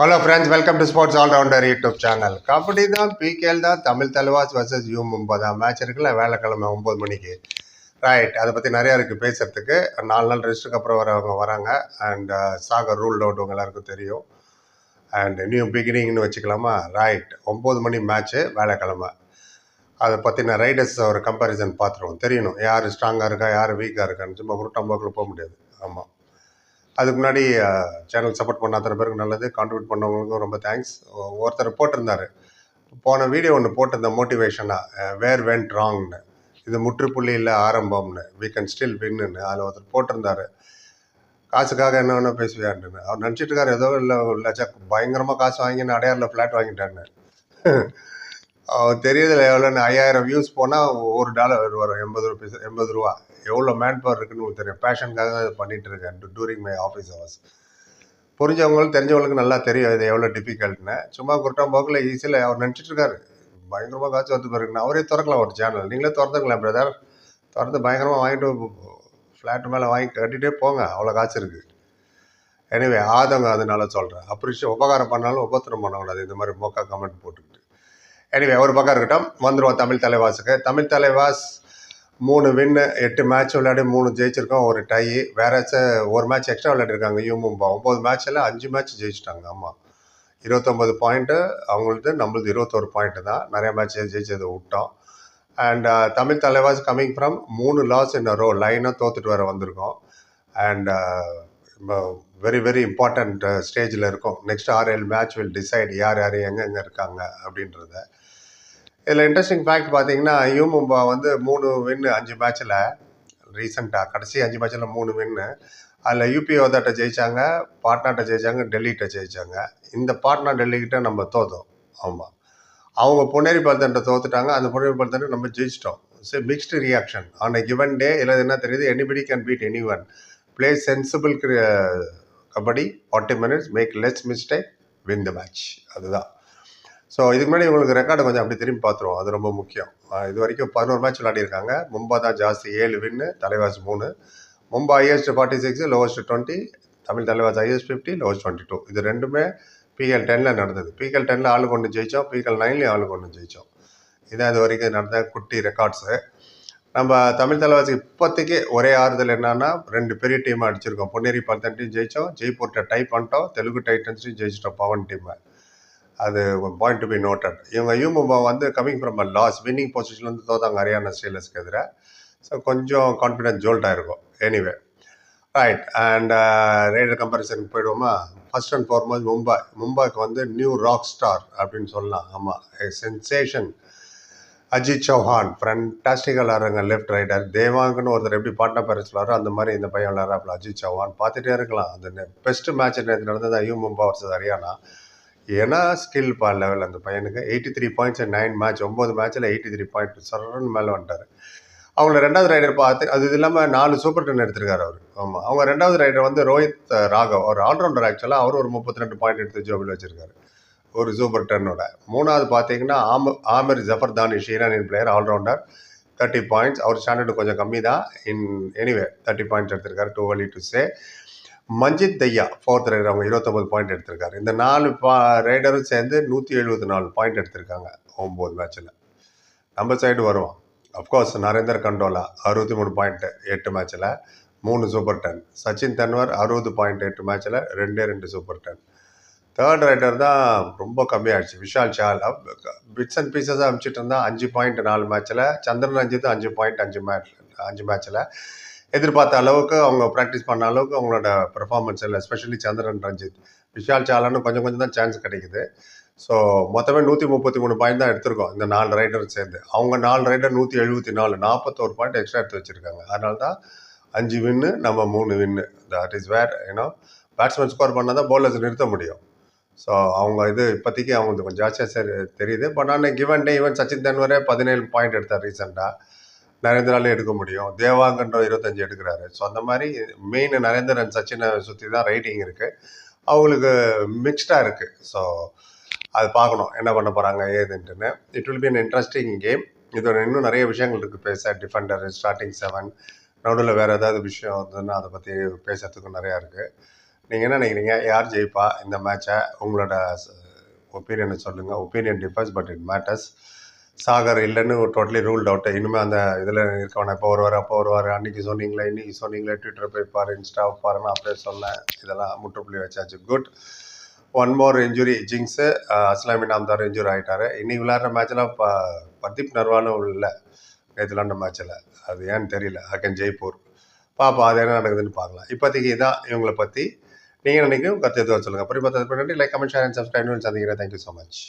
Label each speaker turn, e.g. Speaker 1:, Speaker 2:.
Speaker 1: Hello friends welcome to sports allrounder YouTube channel kabaddi தான் PKL தான் Tamil Thalaivas versus U Mumbai match இருக்குல்ல வேலைக்கிழமை ஒம்பது மணிக்கு. ரைட் அதை பற்றி நிறையா இருக்குது பேசுகிறதுக்கு நாலு நாள் ரெஸ்ட்டுக்கு அப்புறம் வரவங்க வராங்க. அண்ட் சாகர் ரூல் அவுட் உங்கள் எல்லாருக்கும் தெரியும். அண்ட் நியூ பிகினிங்னு வச்சுக்கலாமா? ரைட் ஒம்பது மணி மேட்ச்சு வேலைக்கிழமை. அதை பற்றின ரைடர்ஸ் ஒரு கம்பேரிசன் பார்த்துருவோம். தெரியணும் யார் ஸ்ட்ராங்காக இருக்கா யார் வீக்காக இருக்கான்னு. சும்மா உருட்டம்போக்கில் போக முடியாது. ஆமாம் அதுக்கு முன்னாடி சேனல் சப்போர்ட் பண்ண அத்தனை பேருக்கு நல்லது. கான்ட்ரிபியூட் பண்ணவங்களுக்கும் ரொம்ப தேங்க்ஸ் ஒருத்தர் போட்டிருந்தாரு. போன வீடியோ ஒன்று போட்டிருந்த மோட்டிவேஷனாக வேர் வென்ட் ராங்னு இது முற்றுப்புள்ளி இல்லை ஆரம்பம்னு. வி கேன் ஸ்டில் வின்னு அதில் ஒருத்தர் போட்டிருந்தாரு. காசுக்காக என்ன வேணால் பேசுவியான்னு அவர் நினச்சிட்டு இருக்காரு ஏதோ இல்லை லட்ச பயங்கரமாக காசு வாங்கின்னு அடையாரில் ஃப்ளாட் வாங்கிட்டான்னு. தெரியுதுல எவ்வளோன்னு ஐயாயிரம் வியூஸ் போனால் ஒரு டாலர் வரும் எண்பது ருபீஸ் எண்பது ரூபா. எவ்வளோ மேன் பவர் இருக்குன்னு உங்களுக்கு தெரியும். பேஷனுக்காக அதை பண்ணிட்டு இருக்கேன். டூரிங் மை ஆஃபீஸ் ஹவர்ஸ் புரிஞ்சவங்களுக்கு தெரிஞ்சவங்களுக்கு நல்லா தெரியும் இது எவ்வளோ டிஃபிகல்ட்னு சும்மா குருட்டாம் போக்கில் ஈஸியில் அவர் நினச்சிட்டு இருக்காரு. பயங்கரமாக காய்ச்சி வந்து பாருங்கண்ணா அவரே திறக்கலாம் ஒரு சேனல் நீங்களே திறந்துக்கலாம் பிரதர் திறந்து பயங்கரமாக வாங்கிட்டு ஃப்ளாட் மேலே வாங்கி கட்டிகிட்டே போங்க. அவ்வளோ காய்ச்சி இருக்குது எனிவே ஆதங்க அதனால சொல்கிறேன் அப்ரிஷியேட் உபகாரம் பண்ணாலும் உபத்திரம் பண்ணக்கூடாது. இந்த மாதிரி மொக்கா கமெண்ட் போட்டுக்கிட்டு. எனிவே ஒரு பக்கம் இருக்கட்டும். வந்துடுவோம் தமிழ் தலைவாஸுக்கு தமிழ் தலைவாஸ் மூணு வின்னு எட்டு மேட்ச் விளையாடி மூணு ஜெயிச்சிருக்கோம் ஒரு டை வேற ஒரு மேட்ச் எக்ஸ்ட்ரா விளையாடிருக்காங்க. யூ மும்பா. ஒம்பது மேட்ச்சில் அஞ்சு மேட்ச் ஜெயிச்சிட்டாங்க. ஆமாம் இருபத்தொம்பது பாயிண்ட்டு அவங்களுக்கு நம்மளது இருபத்தோரு பாயிண்ட்டு தான். நிறைய மேட்ச் ஜெயிச்சது விட்டோம். And uh, Tamil Thalaivas coming from மூணு லாஸ் இன் ரோ லைனாக தோத்துட்டு வர வந்திருக்கோம். அண்ட் வெரி வெரி இம்பார்ட்டண்ட் ஸ்டேஜில் இருக்கும். நெக்ஸ்ட் ஆறு ஏழு மேட்ச் வில் டிசைட் யார் யார் எங்கெங்கே இருக்காங்க அப்படின்றத. இதில் இன்ட்ரெஸ்டிங் ஃபேக்ட் பார்த்தீங்கன்னா யூ மும்பா வந்து மூணு வின்னு அஞ்சு மேட்ச்சில் ரீசெண்டாக கடைசி அஞ்சு மேட்ச்சில் மூணு வின்னு அதில் யூபிஓதாட்ட ஜெயித்தாங்க பாட்னாட்ட ஜெயித்தாங்க டெல்லிகிட்ட ஜெயித்தாங்க இந்த பாட்னா டெல்லிக்கிட்ட நம்ம தோத்தோம். ஆமாம் அவங்க பொன்னேரி பல்தன்ட்ட தோத்துட்டாங்க அந்த பொன்னேரி பல்தன்ட்ட நம்ம ஜெயிச்சிட்டோம். So mixed reaction on a given day இல்லை என்ன தெரியுது anybody can beat any one play sensible kabaddi forty minutes make less mistake win the match அதுதான். ஸோ இதுக்கு முன்னாடி உங்களுக்கு ரெக்கார்டு கொஞ்சம் அப்படி திரும்பி பார்த்துருவோம். அது ரொம்ப முக்கியம். இது வரைக்கும் பதினோரு மேட்ச் விளையாடிருக்காங்க. மும்பை தான் ஜாஸ்தி ஏழு வின்னு தலைவாஸ் மூணு. Mumbai highest forty six lowest twenty Tamil Thalaivas highest fifty lowest twenty two இது ரெண்டுமே பிஎல் டெனில் நடந்தது. பிஎல் டெனில் ஆளு கொண்டு ஜெயித்தோம் பிஎல் நைன்லேயும் ஆளு கொண்டு ஜெயித்தோம் இதான் இது வரைக்கும் நடந்த குட்டி ரெக்கார்ட்ஸு நம்ம தமிழ் தலைவாசி இப்போதைக்கு ஒரே ஆறுதல் என்னன்னா ரெண்டு பெரிய டீம் அடிச்சிருக்கோம். பொன்னேரி பல்தன்ட்டையும் ஜெயித்தோம் ஜெய்ப்பூர்ட்ட டை பண்ணிட்டோம். தெலுங்கு டைட்டன்ஸையும் ஜெயிச்சிட்டோம் பவன் டீமை அது பாயிண்ட் டு பி நோட்டட் இவங்க யூ மும்பா வந்து coming from a loss winning பொசிஷன்லேருந்து தோதாங்க ஹரியானா ஸ்டீலர்ஸ்க்கு எதிராக ஸோ கொஞ்சம் கான்ஃபிடன்ஸ் ஜோல்ட்டாக இருக்கும் எனிவே ரைட் அண்ட் ரேடர் கம்பேரிசனுக்கு போயிடுவோமா? ஃபர்ஸ்ட் அண்ட் ஃபார்மோஸ்ட் மும்பை மும்பைக்கு வந்து நியூ ராக் ஸ்டார் அப்படின்னு சொல்லலாம். ஆமாம் சென்சேஷன் அஜித் சௌஹான் ஃபண்டாஸ்டிக்காக விளாட்றாங்க லெஃப்ட் ரைடர் தேவாங்கன்னு ஒருத்தர் எப்படி பாட்னா பேரஸ் விளாட்றோ அந்த மாதிரி இந்த பையன் விளாட்றாப்புல. அஜித் சௌஹான் பார்த்துட்டே இருக்கலாம். அந்த பெஸ்ட் மேட்ச் நேற்று நடந்தது யூ மும்பா வர்சஸ் ஹரியானா. ஏன்னா ஸ்கில் பா லெவல் அந்த பையனுக்கு. Eighty three points nine match ஒம்பது மேட்ச்சில் எயிட்டி த்ரீ பாயிண்ட் சரன்னு மேலே வந்துட்டார். அவங்கள ரெண்டாவது ரைடர் பார்த்து அது இது இல்லாமல் நாலு சூப்பர் டென் எடுத்திருக்காரு அவர். ஆமாம் அவங்க ரெண்டாவது ரைடர் வந்து ரோஹித் ராகவ். அவர் ஆல்ரவுண்டர் ஆக்சுவலாக அவர் ஒரு முப்பத்தி ரெண்டு பாயிண்ட் எடுத்து ஜோபில் வச்சிருக்காரு. ஒரு சூப்பர் டென்னோட மூணாவது பார்த்தீங்கன்னா ஆம Amir Zafar Danish Iranian player all-rounder thirty points அவர் ஸ்டாண்டர்டு கொஞ்சம் கம்மி தான் இன் எனிவே தேர்ட்டி பாயிண்ட்ஸ் எடுத்திருக்காரு. டூ வலி to say Manjeet Dahiya fourth raider அவங்க இருபத்தொம்பது பாயிண்ட் எடுத்திருக்காரு. இந்த நாலு பா ரைடரும் சேர்ந்து நூற்றி எழுபத்தி நாலு பாயிண்ட் எடுத்திருக்காங்க ஒம்பது மேட்ச்சில் நம்ம சைடு வருவோம். அஃப்கோர்ஸ் நரேந்தர் கண்டோலா அறுபத்தி மூணு பாயிண்ட் எட்டு மேட்ச்சில் மூணு சூப்பர் டென் சச்சின் தன்வர் அறுபது பாயிண்ட் எட்டு மேட்ச்சில் ரெண்டே ரெண்டு சூப்பர் டென் தேர்ட் ரைடர் தான் ரொம்ப கம்மியாகிடுச்சு விஷால் சால் பிட்ஸ் அண்ட் பீசஸாக அனுப்பிச்சிட்டு இருந்தால் அஞ்சு பாயிண்ட் நாலு மேட்ச்சில் சந்திரன் ரஞ்சித் அஞ்சு பாயிண்ட் அஞ்சு மேட்ச் அஞ்சு மேட்ச்சில் எதிர்பார்த்த அளவுக்கு அவங்க ப்ராக்டிஸ் பண்ண அளவுக்கு அவங்களோட பெர்ஃபார்மன்ஸ் இல்லை. எஸ்பெஷலி சந்திரன் ரஞ்சித் விஷால் சாலான்னு கொஞ்சம் கொஞ்சம் தான் சான்ஸ் கிடைக்குது. ஸோ மொத்தமே நூற்றி முப்பத்தி மூணு பாயிண்ட் தான் எடுத்திருக்கோம். இந்த நாலு ரைடர் சேர்ந்து. அவங்க நாலு ரைடர் நூற்றி எழுபத்தி நாலு நாற்பத்தோரு பாயிண்ட் எக்ஸ்ட்ரா எடுத்து வச்சுருக்காங்க. அதனால தான் அஞ்சு வின்னு நம்ம மூணு வின்னு தட் இஸ் வேர் ஏன்னா பேட்ஸ்மேன் ஸ்கோர் பண்ணால் தான் பவுலர்ஸ் நிறுத்த முடியும். ஸோ அவங்க இது இப்போதைக்கு அவங்களுக்கு கொஞ்சம் ஜாஸ்தியாக சரி தெரியுது. பட் ஆனால் given day even Sachin Tanwar பதினேழு பாயிண்ட் எடுத்தார் ரீசெண்டாக நரேந்திராலே எடுக்க முடியும். தேவாங்கன்ற இருபத்தஞ்சு எடுக்கிறாரு. ஸோ அந்த மாதிரி மெயின் நரேந்திரன் சச்சினை சுற்றி தான் ரைட்டிங் இருக்குது அவங்களுக்கு மிக்ஸ்டாக இருக்குது ஸோ அது பார்க்கணும். என்ன பண்ண போகிறாங்க ஏதுன்ட்டுன்னு. It will be an interesting game இதோட இன்னும் நிறைய விஷயங்கள் இருக்குது பேச டிஃபெண்டர் ஸ்டார்டிங் செவன் நடுவில் வேறு ஏதாவது விஷயம் இருந்ததுன்னா அதை பற்றி பேசுறதுக்கும் நிறையா இருக்குது நீங்கள் என்ன நினைக்கிறீங்க? யார் ஜெயிப்பா இந்த மேட்சை உங்களோட ஒப்பீனியனை சொல்லுங்கள் opinion differs but it matters Sagar இல்லைன்னு டோட்டலி ரூல்ட் அவுட் இனிமேல் அந்த இதில் இருக்கவன இப்போ வருவார் அப்போ வருவார் அன்றைக்கி சொன்னீங்களே இன்றைக்கி சொன்னீங்களே ட்விட்டர் போய் பாரு இன்ஸ்டா பாருன்னு அப்படியே சொன்னேன். இதெல்லாம் முற்றுப்புள்ளி வச்சாச்சு. குட் ஒன் மோர் இன்ஜுரி ஜிங்ஸு அஸ்லாமி நாம்தார் இன்ஜூரி ஆகிட்டார் இன்னைக்கு விளையாடுற மேட்ச்சில் ப பர்தீப் நர்வானும் இல்லை. நேற்று விளாண்ட மேட்ச்சில் அது ஏன்னு தெரியல. அகன் ஜெய்ப்பூர். பாப்பா அது என்ன நடக்குதுன்னு பார்க்கலாம். இப்போதைக்கு இதான் இவங்களை பற்றி நீங்கள் நினைக்கும் கற்று எதுவும் சொல்லுங்கள் அப்புறம் பார்த்து பண்ணி like comment share and subscribe சந்திக்கிறேன். Thank you so much